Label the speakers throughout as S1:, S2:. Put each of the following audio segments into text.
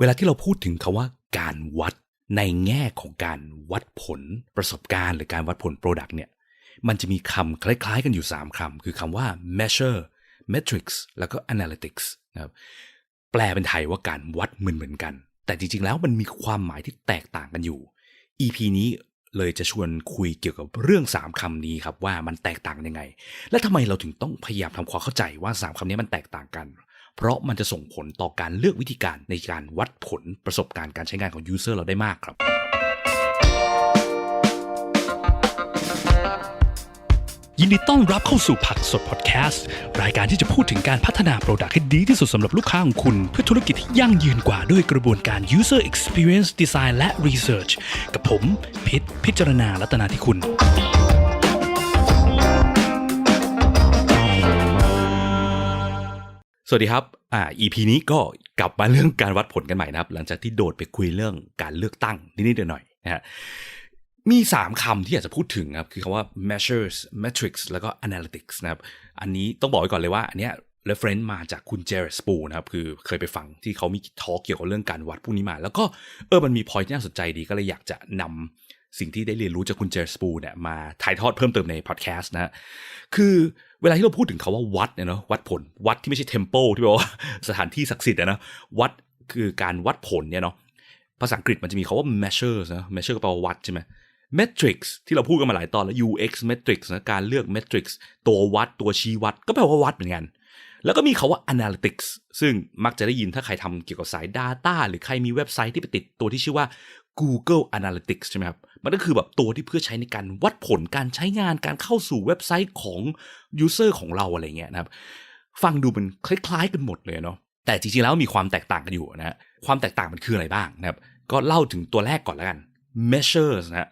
S1: เวลาที่เราพูดถึงคาว่าการวัดในแง่ของการวัดผลประสบการณ์ หรือการวัดผล Product เนี่ยมันจะมีคำคล้ายๆกันอยู่ 3คำคือคำว่า measure metrics แล้วก็ analytics นะครับแปลเป็นไทยว่าการวัดเหมือนเหมือนกัน แต่จริงๆแล้วมันมีความหมายที่แตกต่างกันอยู่ EP นี้เลยจะชวนคุยเกี่ยวกับเรื่อง 3คำนี้ครับว่ามันแตกต่างยังไง และทำไมเราถึงต้องพยายามทำความเข้าใจว่า 3คำนี้มันแตกต่างกัน เพราะมันจะส่งผลต่อการเลือกวิธีการในการวัดผลประสบการณ์การใช้งานของยูเซอร์เราได้มากครับ
S2: ยินดีต้อนรับเข้าสู่ผักสดพอดแคสต์ รายการที่จะพูดถึงการพัฒนาโปรดักต์ให้ดีที่สุดสำหรับลูกค้าของคุณ เพื่อธุรกิจที่ยั่งยืนกว่าด้วยกระบวนการ user experience design และ research กับผมพิษพิจารณาลัตนาที่คุณ
S1: สวัสดีครับ อ่า EP นี้ก็กลับมาเรื่องการวัดผลกันใหม่นะครับ หลังจากที่โดดไปคุยเรื่องการเลือกตั้งนิดๆหน่อยๆนะฮะ มี 3คำที่อยากจะพูดถึงครับ คือคำว่า measures metrics แล้วก็ analytics นะครับ อันนี้ต้องบอกไว้ก่อนเลยว่า อันเนี้ย reference มาจากคุณเจเรสปูนะครับ คือเคยไปฟังที่เขามีทอล์กเกี่ยวกับเรื่องการวัดพวกนี้มา แล้วก็เออ มันมี point ที่น่าสนใจดีก็เลยอยากจะนำ สิ่งที่ได้เรียนรู้จากคุณเจเรสปูเนี่ยมาถ่ายทอดเพิ่มเติมใน podcast นะฮะคือเวลาที่เราพูดถึงคาว่าวัดเนี่ยเนาะวัดผลวัดที่ไม่ใช่ temple ที่แปลว่าสถานที่ศักดิ์สิทธิ์นะวัดคือการวัดผลเนี่ยเนาะภาษาอังกฤษมันจะมีคาว่า measures นะ measure ก็แปลว่าวัดใช่ไหม metrics ที่เราพูดกันมาหลายตอนแล้ว UX metrics นะการเลือก metrics ตัววัดตัวชี้วัด ก็แปลว่าวัดเหมือนกัน แล้วก็มีคาว่า analytics ซึ่งมักจะได้ยินถ้าใครทำเกี่ยวกับสาย data หรือใครมีเว็บไซต์ที่ไปติดตัวที่ชื่อว่า Google Analytics ใช่ไหมครับ มันก็คือแบบตัวที่เพื่อใช้ในการวัดผลการใช้งานการเข้าสู่เว็บไซต์ของ user ของเราอะไรเงี้ยนะครับ ฟังดูมันคล้ายๆกันหมดเลยเนาะ แต่จริงๆแล้วมีความแตกต่างกันอยู่นะความแตกต่างมันคืออะไรบ้างนะครับ ก็เล่าถึงตัวแรกก่อนแล้วกัน measures นะ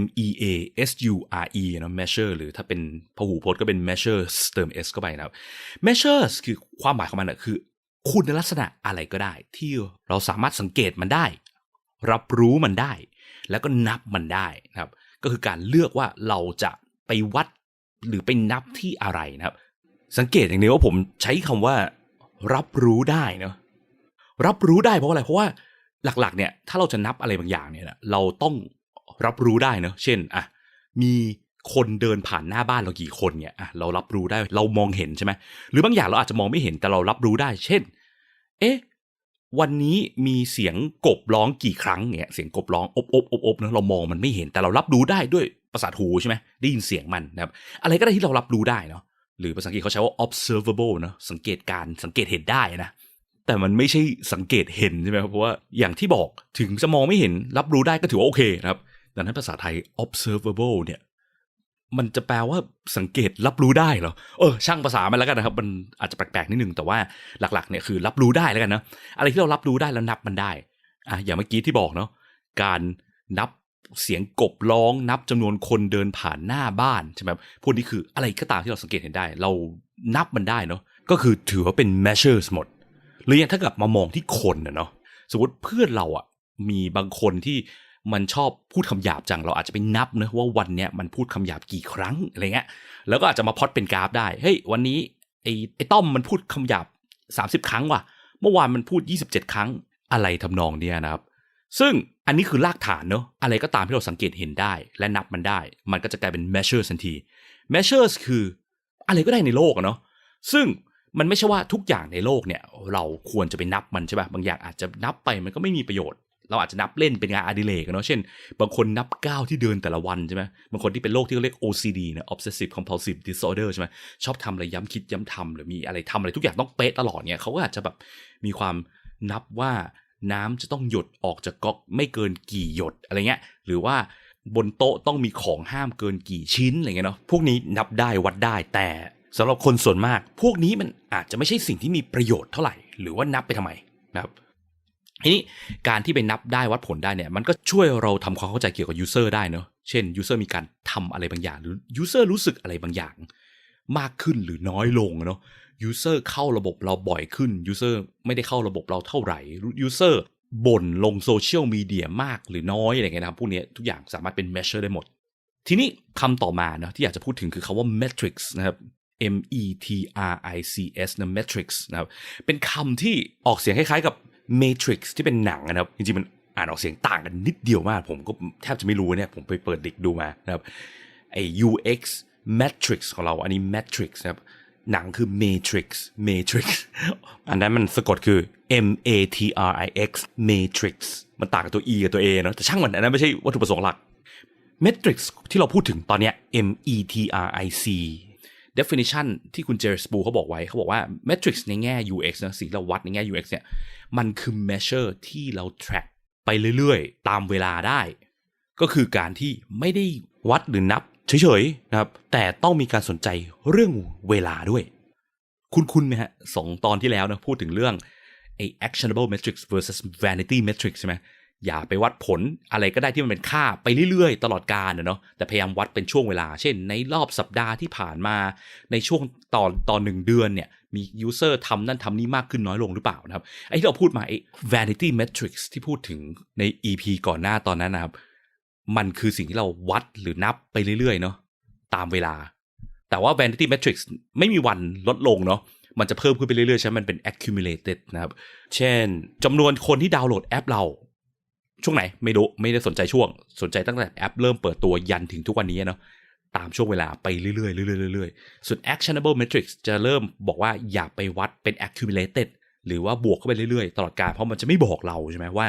S1: M E A S U R E นะ measure หรือถ้าเป็นพหูพจน์ก็เป็น measures เติม s เข้าไปนะครับ measures คือความหมายของมันอะคือคุณลักษณะอะไรก็ได้ ที่เราสามารถสังเกตมันได้ รับรู้มันได้ แล้วก็นับมันได้นะครับ ก็คือการเลือกว่าเราจะไปวัดหรือไปนับที่อะไรนะครับ สังเกตอย่างนี้ว่าผมใช้คำว่า รับรู้ได้เนาะรับรู้ได้เพราะอะไรเพราะว่าหลักๆ เนี่ยถ้าเราจะนับอะไรบางอย่างเนี่ยนะเราต้องรับรู้ได้เนาะเช่นอะมีคนเดินผ่านหน้าบ้านเรากี่คนเนี่ยอะเรารับรู้ได้เรามองเห็นใช่ไหมหรือบางอย่างเราอาจจะมองไม่เห็นแต่เรารับรู้ได้ เช่น เอ๊ะ วันนี้มีเสียงกบร้องกี่ครั้งเนี่ยเสียงกบร้องอบอบอบอบเนะเรามองมันไม่เห็นแต่เรารับรู้ได้ด้วยประสาทหูใช่ไหมได้ยินเสียงมันนะครับอะไรก็ได้ที่เรารับรู้ได้เนาะหรือภาษาอังกฤษเขาใช้ว่า observable เนะสังเกตการสังเกตเห็นได้นะแต่มันไม่ใช่สังเกตเห็นใช่ไหมครับเพราะว่าอย่างที่บอกถึงจะมองไม่เห็นรับรู้ได้ก็ถือว่าโอเคนะครับดังนั้นภาษาไทย observable เนี่ย มันจะแปลว่าสังเกตรับรู้ได้เหรอ เออช่างภาษามันแล้วกันนะครับ มันอาจจะแปลกๆนิดนึงแต่ว่าหลักๆเนี่ยคือรับรู้ได้แล้วกันนะอะไรที่เรารับรู้ได้แล้วนับมันได้อะอย่างเมื่อกี้ที่บอกเนาะการนับเสียงกบร้องนับจำนวนคนเดินผ่านหน้าบ้านใช่ไหมพวกนี้คืออะไรก็ตามที่เราสังเกตเห็นได้ เรานับมันได้เนาะก็คือถือว่าเป็น measures หมดหรือย่างถ้ากับมามองที่คนเนาะสมมติเพื่อนเราอะมีบางคนที่ มันชอบพูดคำหยาบจังเราอาจจะไปนับนะว่าวันเนี้ยมันพูดคำหยาบกี่ครั้งอะไรเงี้ยแล้วก็อาจจะมาพอดเป็นกราฟได้เฮ้ยวันนี้ไอ้ไอ้ต้อมมันพูดคำหยาบสามสิบครั้งว่ะ เมื่อวานมันพูดยี่สิบเจ็ดครั้งอะไรทำนองเนี้ยนะครับ ซึ่งอันนี้คือรากฐานเนอะอะไรก็ตามที่เราสังเกตเห็นได้ และนับมันได้ มันก็จะกลายเป็น measure ทันที measures คืออะไรก็ได้ในโลกเนาะซึ่งมันไม่ใช่ว่าทุกอย่างในโลกเนี่ย เราควรจะไปนับมันใช่ป่ะบางอย่างอาจจะนับไปมันก็ไม่มีประโยชน์ เราอาจจะนับเล่นเป็นงานอดิเรกเนาะเช่น บางคนนับก้าวที่เดินแต่ละวันใช่ไหมบางคนที่เป็นโรคที่เขาเรียก OCD นะ obsessive compulsive disorder ใช่ไหมชอบทำอะไรย้ำคิดย้ำทำหรือมีอะไรทำอะไรทุกอย่างต้องเป๊ะตลอดเนี่ยเขาก็อาจจะแบบมีความนับว่าน้ำจะต้องหยดออกจากก๊อกไม่เกินกี่หยดอะไรเงี้ยหรือว่าบนโต๊ะต้องมีของห้ามเกินกี่ชิ้นอะไรเงี้ยเนาะพวกนี้นับได้วัดได้แต่สำหรับคนส่วนมาก พวกนี้มันอาจจะไม่ใช่สิ่งที่มีประโยชน์เท่าไหร่ หรือว่านับไปทำไมนะครับ ทีนี้การที่ไปนับได้วัดผลได้เนี่ยมันก็ช่วยเราทำความเข้าใจเกี่ยวกับยูเซอร์ได้เนาะเช่นยูเซอร์มีการทำอะไรบางอย่าง หรือยูเซอร์รู้สึกอะไรบางอย่าง มากขึ้นหรือน้อยลงเนาะยูเซอร์เข้าระบบเราบ่อยขึ้นยูเซอร์ไม่ได้เข้าระบบเราเท่าไหร่ยูเซอร์บ่นลงโซเชียลมีเดียมากหรือน้อยอะไรเงี้ยนะครับพวกนี้ทุกอย่างสามารถเป็น measure ได้หมด ทีนี้คำต่อมาเนาะที่อยากจะพูดถึงคือคาว่า metrics นะครับ M E T R I C S นะ metrics นะครับเป็นคำที่ออกเสียงคล้ายๆกับ Matrix ที่เป็นหนังนะครับ จริงๆ มันอ่านออกเสียงต่างกันนิดเดียวมาก ผมก็แทบจะไม่รู้เนี่ยผมไปเปิดดิกดูมานะครับไอ้ UX Matrix ของเราอันนี้ Matrix นะครับหนังคือ Matrix Matrix อันนั้นมันสะกดคือ M A T R I X Matrix มันต่างกับตัว E กับตัว A เนอะแต่ช่างมันอันนั้นไม่ใช่วัตถุประสงค์หลัก Matrix ที่เราพูดถึงตอนเนี้ย M E T R I C definition ที่คุณเจอร์สปูเขาบอกไว้เขาบอกว่า Matrix ในแง่ UX นะสิ่งที่เราวัดในแง่ UX เนี่ย มันคือ measure ที่เรา track ไปเรื่อยๆ ตามเวลาได้ ก็คือการที่ไม่ได้วัดหรือนับเฉยๆนะครับ แต่ต้องมีการสนใจเรื่องเวลาด้วย คุณคุณไหมฮะสองตอนที่แล้วนะพูดถึงเรื่องไอ actionable metrics versus vanity metrics ใช่ไหมอย่าไปวัดผลอะไรก็ได้ที่มันเป็นค่าไปเรื่อยๆ ตลอดกาลนะเนาะแต่พยายามวัดเป็นช่วงเวลา เช่น ในรอบสัปดาห์ที่ผ่านมาในช่วงตอนตอนหนึ่งเดือนเนี่ย มี user ทำนั่นทำนี่มากขึ้นน้อยลงหรือเปล่านะครับไอ้ที่เราพูดมาไอ้ vanity metrics ที่พูดถึงใน EP ก่อนหน้าตอนนั้นนะครับ มันคือสิ่งที่เราวัดหรือนับไปเรื่อยๆเนาะตามเวลา แต่ว่า vanity metrics ไม่มีวันลดลงเนาะมันจะเพิ่มขึ้นไปเรื่อยๆใช่ไหมมันเป็น accumulated นะครับ เช่นจำนวนคนที่ดาวน์โหลดแอปเรา ช่วงไหนไม่รู้ไม่ได้สนใจช่วง สนใจตั้งแต่แอปเริ่มเปิดตัวยันถึงทุกวันนี้เนาะ ตามช่วงเวลาไปเรื่อยๆเรื่อยๆเรื่อยๆส่วน actionable metrics จะเริ่มบอกว่าอย่าไปวัดเป็น accumulated หรือว่าบวกเข้าไปเรื่อยๆ ตลอดการเพราะมันจะไม่บอกเราใช่ไหมว่า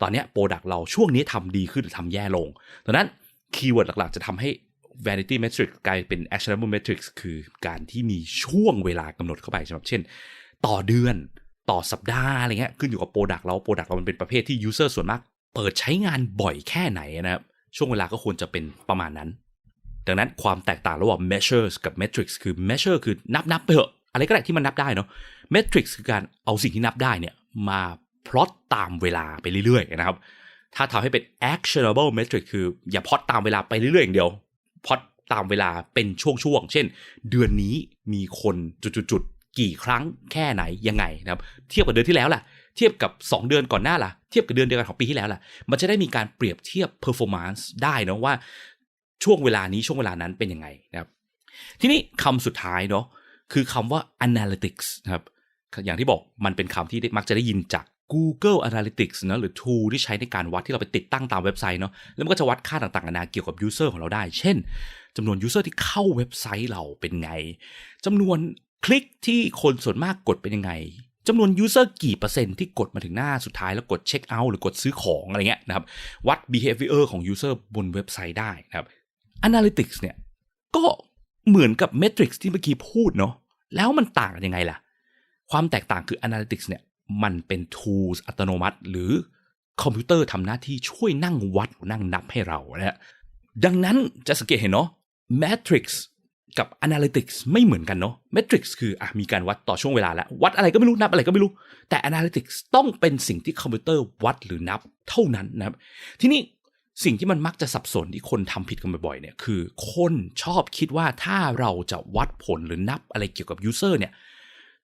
S1: ตอนนี้โปรดักเราช่วงนี้ทำดีขึ้นหรือทำแย่ลงดังนั้นคีย์เวิร์ดหลักๆ จะทำให้ vanity metric กลายเป็น actionable metrics คือการที่มีช่วงเวลากำหนดเข้าไปใช่ไหมเช่น ต่อเดือนต่อสัปดาห์อะไรเงี้ยขึ้นอยู่กับโปรดักเราโปรดักเรามันเป็นประเภทที่ user ส่วนมาก เปิดใช้งานบ่อยแค่ไหนนะครับช่วงเวลาก็ควรจะเป็นประมาณนั้น ดังนั้นความแตกต่างระหว่าง measures กับ metrics คือ measure คือนับนับไปเถอะอะไรก็ได้ที่มันนับได้เนาะ metrics คือการเอาสิ่งที่นับได้เนี่ยมาพลอตตามเวลาไปเรื่อยๆนะครับ ถ้าทำให้เป็น actionable metric คืออย่าพลอตตามเวลาไปเรื่อยๆอย่างเดียวพลอตตามเวลาเป็นช่วงๆ เช่น เดือนนี้มีคนจุดๆๆกี่ครั้งแค่ไหนยังไงนะครับ เทียบกับเดือนที่แล้วล่ะ เทียบกับ 2 เดือนก่อนหน้าล่ะ เทียบกับเดือนเดียวกันของปีที่แล้วล่ะ มันจะได้มีการเปรียบเทียบ performance ได้นะว่า ช่วงเวลานี้ช่วงเวลานั้นเป็นยังไงนะครับทีนี้คำสุดท้ายเนาะคือคำว่า analytics นะครับอย่างที่บอกมันเป็นคำที่มักจะได้ยินจาก Google Analytics นะหรือ tool ที่ใช้ในการวัดที่เราไปติดตั้งตามเว็บไซต์เนาะแล้วมันก็จะวัดค่าต่างๆนานาเกี่ยวกับ user ของเราได้ เช่นจำนวน user ที่เข้าเว็บไซต์เราเป็นไงจำนวนคลิกที่คนส่วนมากกดเป็นยังไงจำนวน user กี่เปอร์เซ็นต์ที่กดมาถึงหน้าสุดท้ายแล้วกดเช็คเอาท์หรือ กดซื้อของอะไรเงี้ยนะครับวัด behavior ของ user บนเว็บไซต์ได้นะครับ Analytics เนี่ยก็เหมือนกับ Metrics ที่เมื่อกี้พูดเนาะแล้วมันต่างกันยังไงล่ะ ความแตกต่างคือ Analytics เนี่ยมันเป็น tools อัตโนมัติ หรือคอมพิวเตอร์ทำหน้าที่ช่วยนั่งวัดนั่งนับให้เรานะฮะดังนั้นจะสังเกตเห็นเนาะ Matrix กับ Analytics ไม่เหมือนกันเนาะ Matrix คืออะมีการวัดต่อช่วงเวลาแล้ว วัดอะไรก็ไม่รู้ นับอะไรก็ไม่รู้ แต่ Analytics ต้องเป็นสิ่งที่คอมพิวเตอร์วัดหรือนับเท่านั้นนะครับ ทีนี้ สิ่งที่มันมักจะสับสนที่คนทำผิดกันบ่อยๆเนี่ยคือคนชอบคิดว่าถ้าเราจะวัดผลหรือนับอะไรเกี่ยวกับ user เนี่ย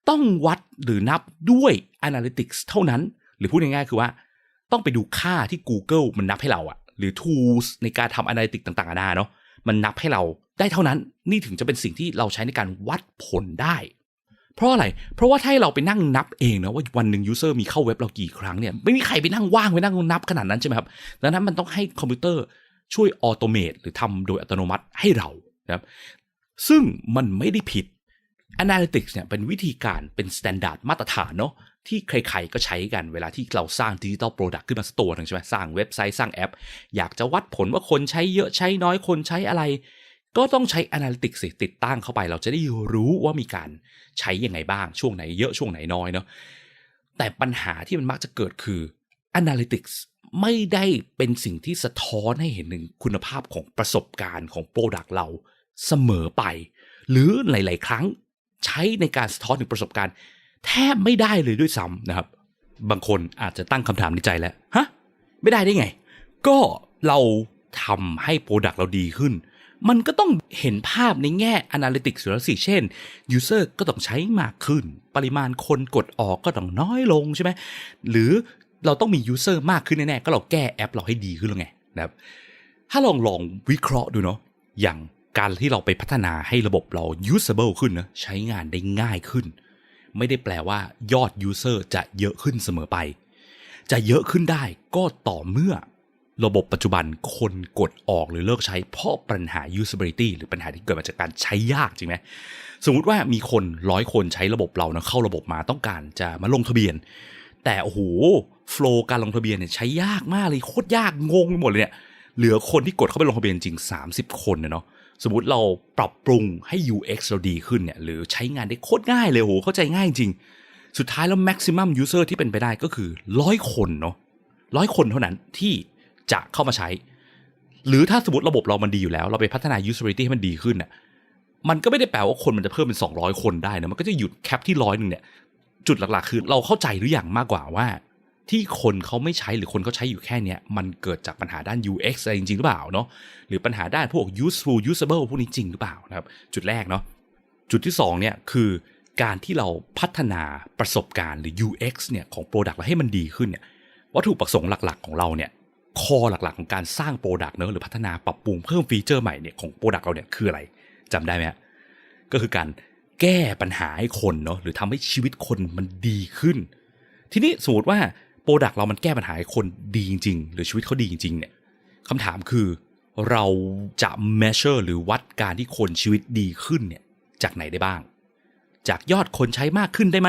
S1: ต้องวัดหรือนับด้วย Analytics เท่านั้น หรือพูดง่ายๆคือว่า ต้องไปดูค่าที่ Google มันนับให้เราอะหรือ tools ในการทำ Analytics ต่างๆนานาเนาะมันนับให้เราได้เท่านั้น นี่ถึงจะเป็นสิ่งที่เราใช้ในการวัดผลได้ เพราะอะไร เพราะว่าถ้าเราไปนั่งนับเองนะว่าวันหนึ่ง user มีเข้าเว็บเรากี่ครั้งเนี่ยไม่มีใครไปนั่งว่างไปนั่งนับขนาดนั้นใช่ไหมครับดังนั้นมันต้องให้คอมพิวเตอร์ช่วยออโตเมตหรือทำโดยอัตโนมัติให้เรานะครับซึ่งมันไม่ได้ผิด Analytics เนี่ยเป็นวิธีการเป็นสแตนดาร์ดมาตรฐานเนาะที่ใครๆก็ใช้กันเวลาที่เราสร้างดิจิตอลโปรดักต์ขึ้นมาสตัวหนึ่งใช่ไหมสร้างเว็บไซต์สร้างแอป อยากจะวัดผลว่าคนใช้เยอะใช้น้อยคนใช้อะไร ก็ต้องใช้ Analytics สิติดตั้งเข้าไป เราจะได้รู้ว่ามีการใช้ยังไงบ้าง ช่วงไหนเยอะช่วงไหนน้อยเนาะ แต่ปัญหาที่มันมักจะเกิดคือ Analytics ไม่ได้เป็นสิ่งที่สะท้อนให้เห็นถึงคุณภาพของประสบการณ์ของโปรดักต์เราเสมอไป หรือหลาย ๆ ครั้งใช้ในการสะท้อนถึงประสบการณ์ แทบไม่ได้เลยด้วยซ้ำนะครับ บางคนอาจจะตั้งคำถามในใจแล้วฮะไม่ได้ได้ไง ก็เราทำให้โปรดักต์เราดีขึ้น มันก็ต้องเห็นภาพในแง่ Analytics อยู่แล้วสิ เช่น User ก็ต้องใช้มากขึ้น ปริมาณคนกดออกก็ต้องน้อยลงใช่ไหม หรือเราต้องมี User มากขึ้นแน่ๆ ก็เราแก้แอปเราให้ดีขึ้นแล้วไงนะครับ ถ้าลองลองวิเคราะห์ดูเนาะ อย่างการที่เราไปพัฒนาให้ระบบเรา usable ขึ้นนะ ใช้งานได้ง่ายขึ้น ไม่ได้แปลว่ายอด user จะเยอะขึ้นเสมอไป จะเยอะขึ้นได้ก็ต่อเมื่อ ระบบปัจจุบันคนกดออกหรือเลิกใช้เพราะปัญหา usability หรือปัญหาที่เกิดมาจากการใช้ยากจริงไหมสมมุติว่ามีคนร้อยคนใช้ระบบเรานะเข้าระบบมาต้องการจะมาลงทะเบียน แต่โอ้โหโฟล์การลงทะเบียนเนี่ยใช้ยากมากเลยโคตรยากงงไปหมดเลยเนี่ยเหลือคนที่กดเข้าไปลงทะเบียนจริง 30 คนเนาะสมมติเราปรับปรุงให้ UX เราดีขึ้นเนี่ยหรือใช้งานได้โคตรง่ายเลยโหเข้าใจง่ายจริง สุดท้ายแล้ว maximum user ที่เป็นไปได้ก็คือร้อยคนเนาะร้อยคนเท่านั้นที่ จะเข้ามาใช้ หรือถ้าสมมติระบบเรามันดีอยู่แล้ว เราไปพัฒนา usability ให้มันดีขึ้นน่ะมันก็ไม่ได้แปลว่าคนมันจะเพิ่มเป็น 200 คนได้นะมันก็จะหยุดแคปที่ร้อยหนึ่งเนี่ยจุดหลักๆ คือเราเข้าใจหรืออยังมากกว่าว่า ที่คนเขาไม่ใช้หรือคนเขาใช้อยู่แค่เนี้ยมันเกิดจากปัญหาด้าน UX อะไรจริงๆหรือเปล่าเนาะหรือปัญหาด้านพวก useful usable พวกนี้จริงหรือเปล่านะครับจุดแรกเนาะจุดที่สองเนี่ยคือการที่เราพัฒนาประสบการณ์หรือ UX เนี่ยของ Product เราให้มันดีขึ้นเนี่ยวัตถุประสงค์หลักๆ ของเราเนี่ย คอหลักๆ ของการสร้าง Product เนอะหรือพัฒนาปรับปรุงเพิ่มฟีเจอร์ใหม่เนี่ยของ Product เราเนี่ยคืออะไรจำได้ไหมก็คือการแก้ปัญหาให้คนเนาะหรือทำให้ชีวิตคนมันดีขึ้น ทีนี้สมมติว่าโปรดักต์เรามันแก้ปัญหาให้คนดีจริง ๆ หรือชีวิตเขาดีจริง ๆ เนี่ยคำถามคือเราจะ measure หรือวัดการที่คนชีวิตดีขึ้นเนี่ยจากไหนได้บ้าง จากยอดคนใช้มากขึ้นได้ไหม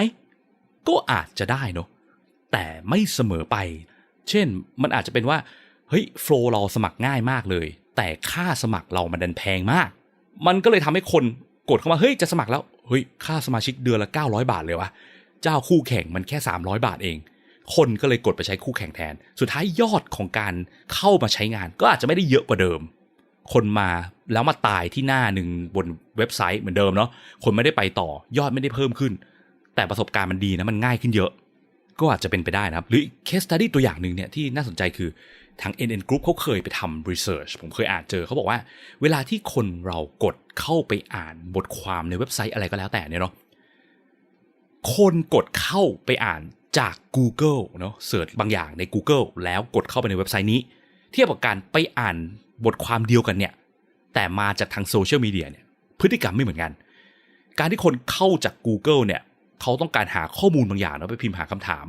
S1: ก็อาจจะได้เนาะแต่ไม่เสมอไป เช่นมันอาจจะเป็นว่าเฮ้ยโฟล์เราสมัครง่ายมากเลย แต่ค่าสมัครเรามันดันแพงมาก มันก็เลยทำให้คนกดเข้ามาเฮ้ยจะสมัครแล้วเฮ้ยค่าสมาชิกเดือนละ 900 บาทเลยวะเจ้าคู่แข่งมันแค่ 300 บาทเอง คนก็เลยกดไปใช้คู่แข่งแทน สุดท้ายยอดของการเข้ามาใช้งาน ก็อาจจะไม่ได้เยอะกว่าเดิม คนมาแล้วมาตายที่หน้าหนึ่งบนเว็บไซต์เหมือนเดิมเนาะคนไม่ได้ไปต่อยอดไม่ได้เพิ่มขึ้น แต่ประสบการณ์มันดีนะมันง่ายขึ้นเยอะ ก็อาจจะเป็นไปได้นะครับ หรือเคสตัดดี้ตัวอย่างหนึ่งเนี่ยที่น่าสนใจคือทาง NN Group เขาเคยไปทำ research ผมเคยอ่านเจอเขาบอกว่า เวลาที่คนเรากดเข้าไปอ่านบทความในเว็บไซต์อะไรก็แล้วแต่เนี่ยเนาะคนกดเข้าไปอ่านจาก Google เนาะเสิร์ชบางอย่างใน Google แล้วกดเข้าไปในเว็บไซต์นี้ เทียบกับการไปอ่านบทความเดียวกันเนี่ย แต่มาจากทางโซเชียลมีเดียเนี่ยพฤติกรรมไม่เหมือนกัน การที่คนเข้าจาก Google เนี่ย เขาต้องการหาข้อมูลบางอย่างแล้วไปพิมพ์หาคำถาม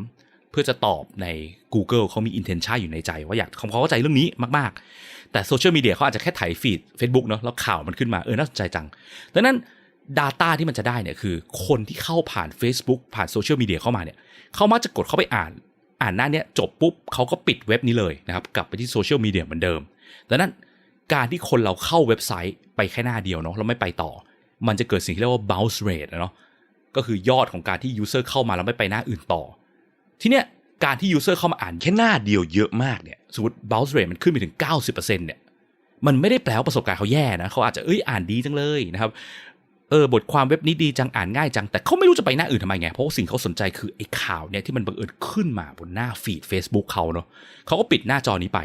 S1: เพื่อจะตอบใน Google เขามี intention อยู่ในใจ ว่าอยากเขาเข้าใจเรื่องนี้มาก ๆ แต่โซเชียลมีเดียเขาอาจจะแค่ถ่ายฟีด Facebook เนาะแล้วข่าวมันขึ้นมาเออน่าสนใจจังดังนั้น Data ที่มันจะได้เนี่ยคือคนที่เข้าผ่าน Facebook ผ่านโซเชียลมีเดียเข้ามาเนี่ยเขามักจะกดเข้าไปอ่าน อ่านหน้าเนี้ยจบปุ๊บเขาก็ปิดเว็บนี้เลยนะครับกลับไปที่โซเชียลมีเดียเหมือนเดิมดังนั้นการที่คนเราเข้าเว็บไซต์ไปแค่หน้าเดียวเนาะแล้วไม่ไปต่อ มันจะเกิดสิ่งที่เรียกว่า bounce rate อะเนาะ ก็คือยอดของการที่ user เข้ามาแล้วไม่ไปหน้าอื่นต่อ ทีเนี้ยการที่ user เข้ามาอ่านแค่หน้าเดียวเยอะมากเนี่ยสมมติ bounce rate มันขึ้นไปถึง 90%เนี่ยมันไม่ได้แปลว่าประสบการณ์เขาแย่นะเขาอาจจะเอ้ยอ่านดีจังเลยนะครับเออบทความเว็บนี้ดีจังอ่านง่ายจัง แต่เขาไม่รู้จะไปหน้าอื่นทำไมไง เพราะสิ่งเขาสนใจคือไอ้ข่าวเนี่ยที่มันบังเอิญขึ้นมาบนหน้าฟีด Facebook เขาเนาะเขาก็ปิดหน้าจอนี้ไป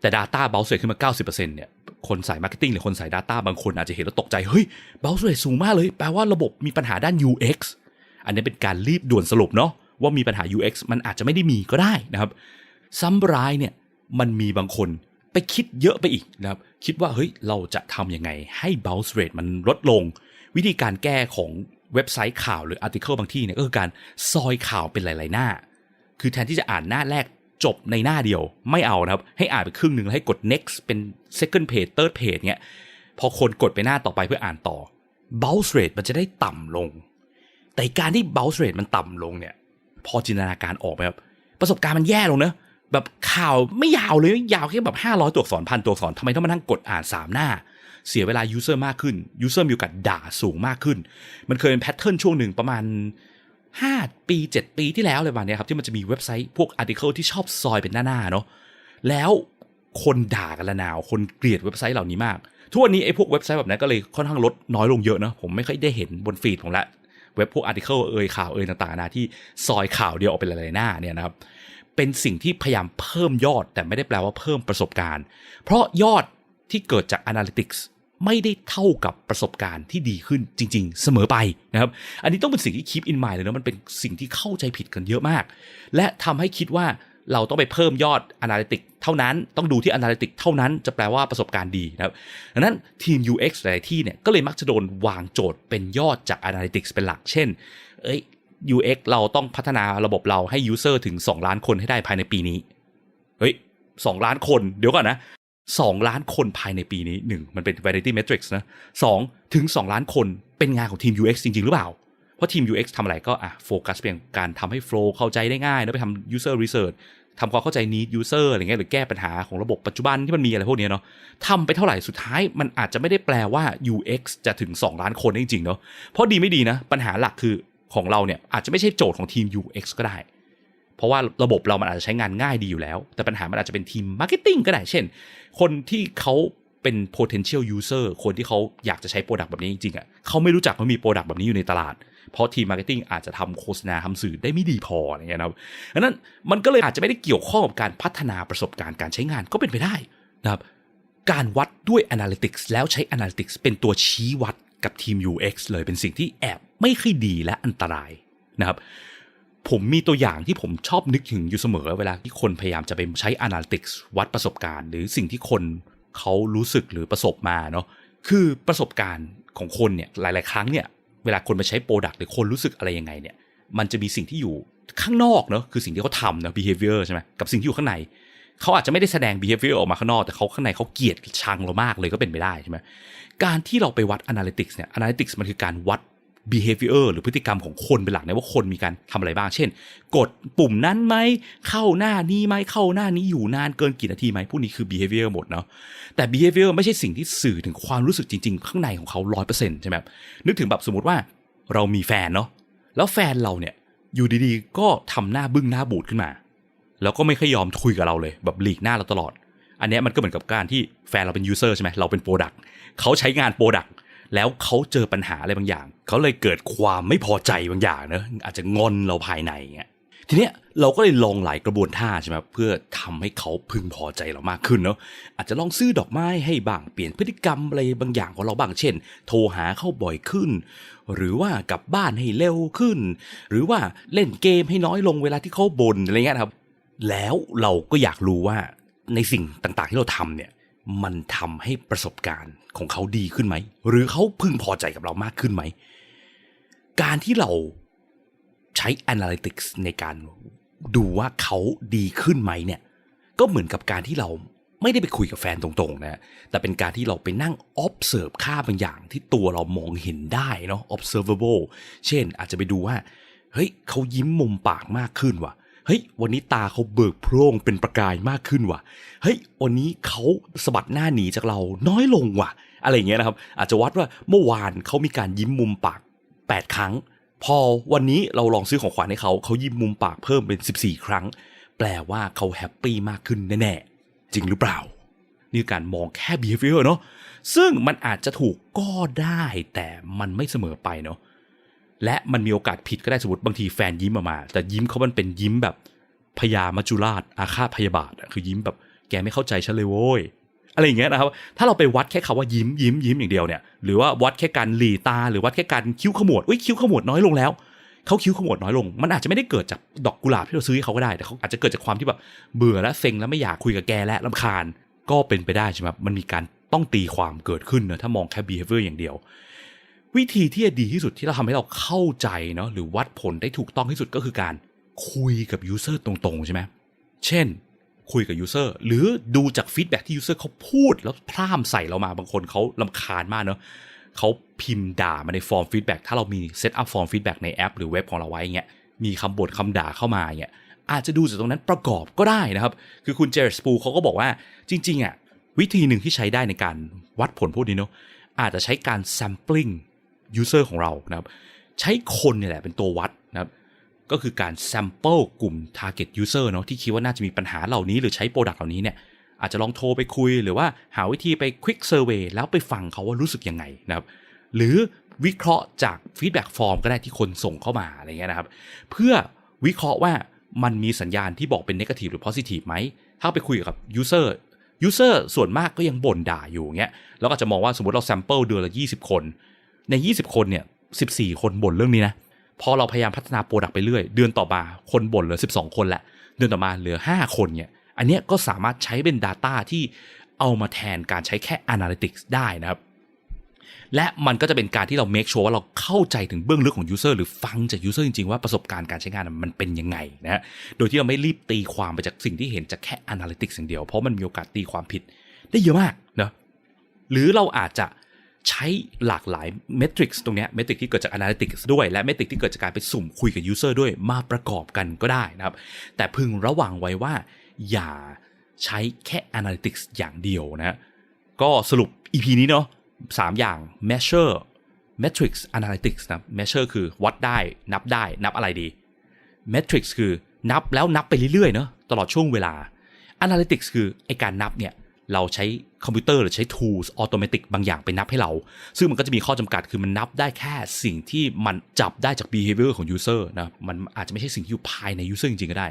S1: แต่ Data bounce rate ขึ้นมา 90%เนี่ย คนสายมาร์เก็ตติ้งหรือคนสาย Data บางคนอาจจะเห็นแล้วตกใจ เฮ้ย bounce rate สูงมากเลย แปลว่าระบบมีปัญหาด้าน UX อันนี้เป็นการรีบด่วนสรุปเนาะว่ามีปัญหา UX มันอาจจะไม่ได้มีก็ได้นะครับ ซ้ำร้ายเนี่ยมันมีบางคนไปคิดเยอะไปอีกนะครับ คิดว่าเฮ้ยเราจะทำยังไงให้ bounce rate มันลดลง วิธีการแก้ของเว็บไซต์ข่าวหรือ article บางที่เนี่ยก็คือการซอยข่าวเป็นหลาย ๆ หน้า คือแทนที่จะอ่านหน้าแรก จบในหน้าเดียวไม่เอานะครับ ให้อ่านไปครึ่งหนึ่งแล้วให้กด next เป็น second page third page เงี้ยพอคนกดไปหน้าต่อไปเพื่ออ่านต่อ bounce rate มันจะได้ต่ำลง แต่การที่ bounce rate มันต่ำลงเนี่ย พอจินตนาการออกไหมครับประสบการณ์มันแย่ลงเนอะแบบข่าวไม่ยาวเลยยาวแค่แบบ 500 ตัวอักษรพันตัวอักษรทำไมต้องมานั่งกดอ่าน 3 หน้า เสียเวลา user มากขึ้น user มีโอกาสด่าสูงมากขึ้น มันเคยเป็นแพทเทิร์นช่วงหนึ่งประมาณ 5 ปี 7 ปีที่แล้วเลยประมาณเนี้ครับที่มันจะมีเว็บไซต์พวกอาร์ติเคิลที่ชอบซอยเป็นหน้าๆเนาะแล้วคนด่ากันละนาว คนเกลียดเว็บไซต์เหล่านี้มากทุกวันนี้ไอ้พวกเว็บไซต์แบบนั้นก็เลยค่อนข้างลดน้อยลงเยอะนะผมไม่ค่อยได้เห็นบนฟีดผมละเว็บพวกอาร์ติเคิลเอ่ยข่าวเอ่ยต่างๆนะที่ซอยข่าวเดียวออกเป็นหลายๆหน้าเนี่ยนะครับเป็นสิ่งที่พยายามเพิ่มยอดแต่ไม่ได้แปลว่าเพิ่มประสบการณ์ เพราะยอดที่เกิดจาก Analytics ไม่ได้เท่ากับประสบการณ์ที่ดีขึ้นจริง ๆ เสมอไปนะครับ อันนี้ต้องเป็นสิ่งที่ keep in mind เลยนะมันเป็นสิ่งที่เข้าใจผิดกันเยอะมาก และทำให้คิดว่าเราต้องไปเพิ่มยอด Analytics เท่านั้น ต้องดูที่ Analytics เท่านั้นจะแปลว่าประสบการณ์ดีนะครับดังนั้นทีม UX หลายที่เนี่ยก็เลยมักจะโดนวางโจทย์เป็นยอดจาก Analytics เป็นหลัก เช่น เอ้ย UX เราต้องพัฒนาระบบเราให้ user ถึง 2 ล้านคนให้ได้ภายในปีนี้ เฮ้ยสองล้านคน เดี๋ยวก่อนนะ สองล้านคนภายในปีนี้หนึ่งมันเป็น vanity metrics นะสองถึง 2 ล้านคนเป็นงานของทีม UX จริง ๆ หรือเปล่า เพราะทีม UX ทำอะไรก็อะโฟกัสเพียงการทำให้ flow เข้าใจได้ง่าย แล้วไปทำ user research ทำความเข้าใจ need user อะไรเงี้ยหรือแก้ปัญหาของระบบปัจจุบันที่มันมีอะไรพวกเนี้ยเนาะทำไปเท่าไหร่สุดท้ายมันอาจจะไม่ได้แปลว่า UX จะถึง 2 ล้านคนได้จริงๆเนาะเพราะดีไม่ดีนะปัญหาหลักคือของเราเนี่ยอาจจะไม่ใช่โจทย์ของทีม UX ก็ได้ เพราะว่าระบบเรามันอาจจะใช้งานง่ายดีอยู่แล้ว แต่ปัญหามันอาจจะเป็นทีม Marketing ก็ได้ เช่น คนที่เขาเป็น potential user คนที่เขาอยากจะใช้โปรดักต์แบบนี้จริงๆอะเขาไม่รู้จักว่ามีโปรดักต์แบบนี้อยู่ในตลาด เพราะทีม Marketing อาจจะทำโฆษณาทำสื่อได้ไม่ดีพออะไรเงี้ยนะครับดังนั้นมันก็เลยอาจจะไม่ได้เกี่ยวข้องกับการพัฒนาประสบการณ์การใช้งานก็เป็นไปได้นะครับการวัดด้วย Analytics แล้วใช้ Analytics เป็นตัวชี้วัดกับทีม UX เลยเป็นสิ่งที่แอบไม่ค่อยดีและอันตรายนะครับ ผมมีตัวอย่างที่ผมชอบนึกถึงอยู่เสมอ เวลาที่คนพยายามจะไปใช้ Analytics วัดประสบการณ์ หรือสิ่งที่คนเขารู้สึกหรือประสบมาเนาะคือประสบการณ์ของคนเนี่ยหลาย ๆ ครั้งเนี่ยเวลาคนมาใช้โปรดักต์หรือคนรู้สึกอะไรยังไงเนี่ยมันจะมีสิ่งที่อยู่ข้างนอกเนาะคือสิ่งที่เขาทำเนาะ behavior ใช่ไหมกับสิ่งที่อยู่ข้างในเขาอาจจะไม่ได้แสดง behavior ออกมาข้างนอก แต่เขาข้างในเขาเกลียดชังเรามากเลยก็เป็นไปได้ใช่ไหมการที่เราไปวัด analytics เนี่ย analytics มันคือการวัด behavior หรือพฤติกรรมของคนเป็นหลักนะว่าคนมีการทำอะไรบ้าง เช่น กดปุ่มนั้นไหมเข้าหน้านี้ไหมเข้าหน้านี้อยู่นานเกินกี่นาทีไหมพวกนี้คือ behavior หมดเนาะแต่ behavior ไม่ใช่สิ่งที่สื่อถึงความรู้สึกจริง ๆ ข้างในของเขาร้อยเปอร์เซ็นต์ใช่ไหมนึกถึงแบบสมมติว่าเรามีแฟนเนาะแล้วแฟนเราเนี่ยอยู่ดีๆ ก็ทำหน้าบึ้งหน้าบูดขึ้นมา แล้วก็ไม่ค่อยยอมคุยกับเราเลย แบบหลีกหน้าเราตลอด อันนี้มันก็เหมือนกับการที่แฟนเราเป็นยูเซอร์ใช่ไหมเราเป็นโปรดักต์เขาใช้งานโปรดักต แล้วเขาเจอปัญหาอะไรบางอย่าง เขาเลยเกิดความไม่พอใจบางอย่างเนอะอาจจะงอนเราภายในเงี้ยทีเนี้ยเราก็เลยลองหลายกระบวนท่าใช่ไหมเพื่อทำให้เขาพึงพอใจเรามากขึ้นเนาะอาจจะลองซื้อดอกไม้ให้บ้างเปลี่ยนพฤติกรรมอะไรบางอย่างของเราบ้างเช่น โทรหาเขาบ่อยขึ้น หรือว่ากลับบ้านให้เร็วขึ้น หรือว่าเล่นเกมให้น้อยลงเวลาที่เขาบ่นอะไรเงี้ยครับ แล้วเราก็อยากรู้ว่าในสิ่งต่างๆที่เราทำเนี่ย มันทำให้ประสบการณ์ของเขาดีขึ้นไหม หรือเขาพึงพอใจกับเรามากขึ้นไหม การที่เราใช้ analytics ในการดูว่าเขาดีขึ้นไหมเนี่ย ก็เหมือนกับการที่เราไม่ได้ไปคุยกับแฟนตรงๆนะแต่เป็นการที่เราไปนั่ง observe ค่าบางอย่างที่ตัวเรามองเห็นได้เนาะ observable เช่นอาจจะไปดูว่า เฮ้ยเขายิ้มมุมปากมากขึ้นว่ะเฮ้ยวันนี้ตาเขาเบิกโพร่งเป็นประกายมากขึ้นว่ะเฮ้ยวันนี้เขาสะบัดหน้าหนีจากเราน้อยลงว่ะ อะไรอย่างเงี้ยนะครับ อาจจะวัดว่าเมื่อวานเขามีการยิ้มมุมปาก 8 ครั้ง พอวันนี้เราลองซื้อของขวัญให้เขาเขายิ้มมุมปากเพิ่มเป็น 14 ครั้ง แปลว่าเขาแฮปปี้มากขึ้นแน่ๆจริงหรือเปล่านี่การมองแค่ behavior เนาะซึ่งมันอาจจะถูกก็ได้แต่มันไม่เสมอไปเนาะ และมันมีโอกาสผิดก็ได้สมมติบางทีแฟนยิ้มออกมา แต่ยิ้มเขามันเป็นยิ้มแบบพยามัจจุราชอาฆาตพยาบาทคือยิ้มแบบแกไม่เข้าใจฉันเลยโว้ยอะไรอย่างเงี้ยนะครับ ถ้าเราไปวัดแค่คาว่ายิ้มยิ้มยิ้มอย่างเดียวเนี่ย หรือว่าวัดแค่การหลีตา หรือวัดแค่การคิ้วขมวดอุ้ยคิ้วขมวดน้อยลงแล้ว เขาคิ้วขมวดน้อยลง มันอาจจะไม่ได้เกิดจากดอกกุหลาบที่เราซื้อให้เขาก็ได้ แต่เขาอาจจะเกิดจากความที่แบบเบื่อและเซ็งแล้วไม่อยากคุยกับแกและลำคาญ ก็เป็นไปได้ใช่ไหมมันมีการต้องตีความเกิดขึ้นนะถ้ามองแค่ behavior อย่างเดียว วิธีที่จะดีที่สุดที่เราทำให้เราเข้าใจเนาะหรือวัดผลได้ถูกต้องที่สุดก็คือการคุยกับยูเซอร์ตรงๆ ใช่ไหมเช่น คุยกับยูเซอร์หรือดูจากฟีดแบ็ที่ยูเซอร์เขาพูดแล้วพร่ำใส่เรามาบางคนเขาลำคาญมากเนาะเขาพิมพ์ด่ามาในฟอร์มฟีดแบ็ถ้าเรามีเซตอัพฟอร์มฟีดแบ็ในแอปหรือเว็บของเราไว้เงี้ยมีคำบ่นคำด่าเข้ามาเงี้ยอาจจะดูจากตรงนั้นประกอบก็ได้นะครับ คือคุณเจอร์สปูเขาก็บอกว่าจริงๆอะวิธีหนึ่งที่ใช้ได้ในการวัดผลพวกนี้เนาะอาจจะใช้การ sampling user ของเรานะครับใช้คนเนี่ยแหละเป็นตัววัดนะครับก็คือการ sample กลุ่ม target user เนาะที่คิดว่าน่าจะมีปัญหาเหล่านี้หรือใช้ product เหล่านี้เนี่ยอาจจะลองโทรไปคุยหรือว่าหาวิธีไป quick survey แล้วไปฟังเขาว่ารู้สึกยังไงนะครับหรือวิเคราะห์จาก feedback form ก็ได้ที่คนส่งเข้ามาอะไรเงี้ยนะครับเพื่อวิเคราะห์ว่ามันมีสัญญาณที่บอกเป็น negative หรือ positive ไหมถ้าไปคุยกับ user user ส่วนมากก็ยังบ่นด่าอยู่เงี้ยแล้วก็จะมองว่าสมมติเรา sample เดือนละ 20 คน ใน 20 คนเนี่ย 14 คนบ่นเรื่องนี้นะ พอเราพยายามพัฒนาโปรดักต์ไปเรื่อย เดือนต่อมาคนบ่นเหลือ 12 คนละ เดือนต่อมาเหลือ 5 คนเนี่ย อันเนี้ยก็สามารถใช้เป็น Data ที่เอามาแทนการใช้แค่ Analytics ได้นะครับ และมันก็จะเป็นการที่เรา make sure ว่าเราเข้าใจถึงเบื้องลึกของ user หรือฟังจาก user จริงๆ ว่าประสบการณ์การใช้งานมันเป็นยังไงนะฮะ โดยที่เราไม่รีบตีความไปจากสิ่งที่เห็นจากแค่ analytics อย่างเดียว เพราะมันมีโอกาสตีความผิด ได้เยอะมากนะหรือเราอาจจะ ใช้หลากหลาย metrics ตรงนี้ย metric ที่เกิดจาก analytics ด้วย และ metric ที่เกิดจากการไปสุ่มคุยกับ user ด้วยมาประกอบกันก็ได้นะครับ แต่พึงระวังไว้ว่า อย่าใช้แค่ analytics อย่างเดียวนะ ก็สรุป EP นี้เนาะสามอย่าง measure metrics analytics นะ measure คือวัดได้นับได้นับอะไรดี metrics คือนับแล้วนับไปเรื่อยๆเนาะตลอดช่วงเวลา analytics คือไอการนับเนี่ย เราใช้คอมพิวเตอร์หรือใช้ tools automatic บางอย่างไปนับให้เรา ซึ่งมันก็จะมีข้อจำกัดคือมันนับได้แค่สิ่งที่มันจับได้จาก behavior ของ user นะมันอาจจะไม่ใช่สิ่งที่อยู่ภายใน user จริงๆก็ได้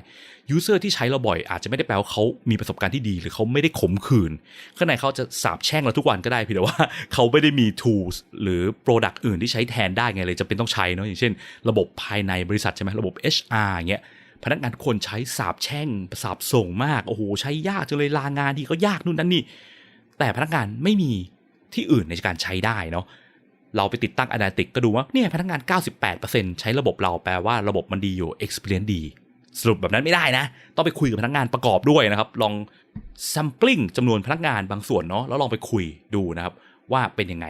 S1: user ที่ใช้เราบ่อยอาจจะไม่ได้แปลว่าเขามีประสบการณ์ที่ดี หรือเขาไม่ได้ขมขื่นข้างในเขาจะสาบแช่งเราทุกวันก็ได้เพียงแต่ว่าเขาไม่ได้มี tools หรือ product อื่นที่ใช้แทนได้ไงเลยจะเป็นต้องใช้เนาะอย่างเช่น ระบบภายในบริษัทใช่ไหมระบบ HR อย่างเงี้ย พนักงานคนใช้สาบแช่งสาบส่งมาก โอ้โห ใช้ยากจังเลยลางานดีก็ยากนู่นนั่นนี่ แต่พนักงานไม่มีที่อื่นในการใช้ได้เนาะ เราไปติดตั้ง Analytics ก็ดูว่าเนี่ยพนักงาน 98%ใช้ระบบเราแปลว่าระบบมันดีอยู่ Experience ดี สรุปแบบนั้นไม่ได้นะ ต้องไปคุยกับพนักงานประกอบด้วยนะครับ ลอง sampling จำนวนพนักงานบางส่วนเนาะ แล้วลองไปคุยดูนะครับว่าเป็นยังไง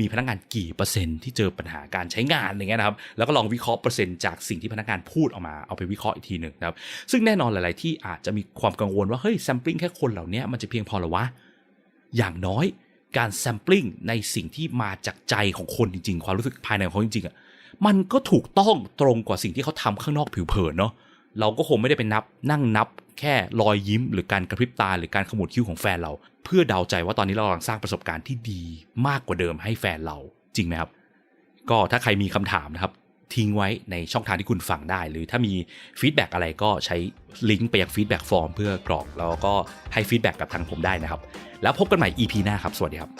S1: มีพนักงานกี่เปอร์เซ็นต์ที่เจอปัญหาการใช้งานอะไรเงี้ยนะครับแล้วก็ลองวิเคราะห์เปอร์เซ็นต์จากสิ่งที่พนักงานพูดออกมาเอาไปวิเคราะห์อีกทีหนึ่งนะครับซึ่งแน่นอนหลาย ๆ ที่อาจจะมีความกังวลว่าเฮ้ย sampling แค่คนเหล่านี้มันจะเพียงพอหรอวะอย่างน้อยการ sampling ในสิ่งที่มาจากใจของคนจริง ๆ ความรู้สึกภายในของเขาจริง ๆ อะ มันก็ถูกต้องตรงกว่าสิ่งที่เขาทำข้างนอกผิวเผินเนาะเราก็คงไม่ได้ไปนับนั่งนับ แค่รอยยิ้มหรือการกระพริบตาหรือการขมวดคิ้วของแฟนเรา เพื่อเดาใจว่าตอนนี้เรากำลังสร้างประสบการณ์ที่ดีมากกว่าเดิมให้แฟนเราจริงไหมครับ ก็ถ้าใครมีคำถามนะครับทิ้งไว้ในช่องทางที่คุณฟังได้ หรือถ้ามีฟีดแบ็กอะไรก็ใช้ลิงก์ไปยังฟีดแบ็กฟอร์มเพื่อกรอก แล้วก็ให้ฟีดแบ็กกับทางผมได้นะครับ แล้วพบกันใหม่ EP หน้าครับ สวัสดีครับ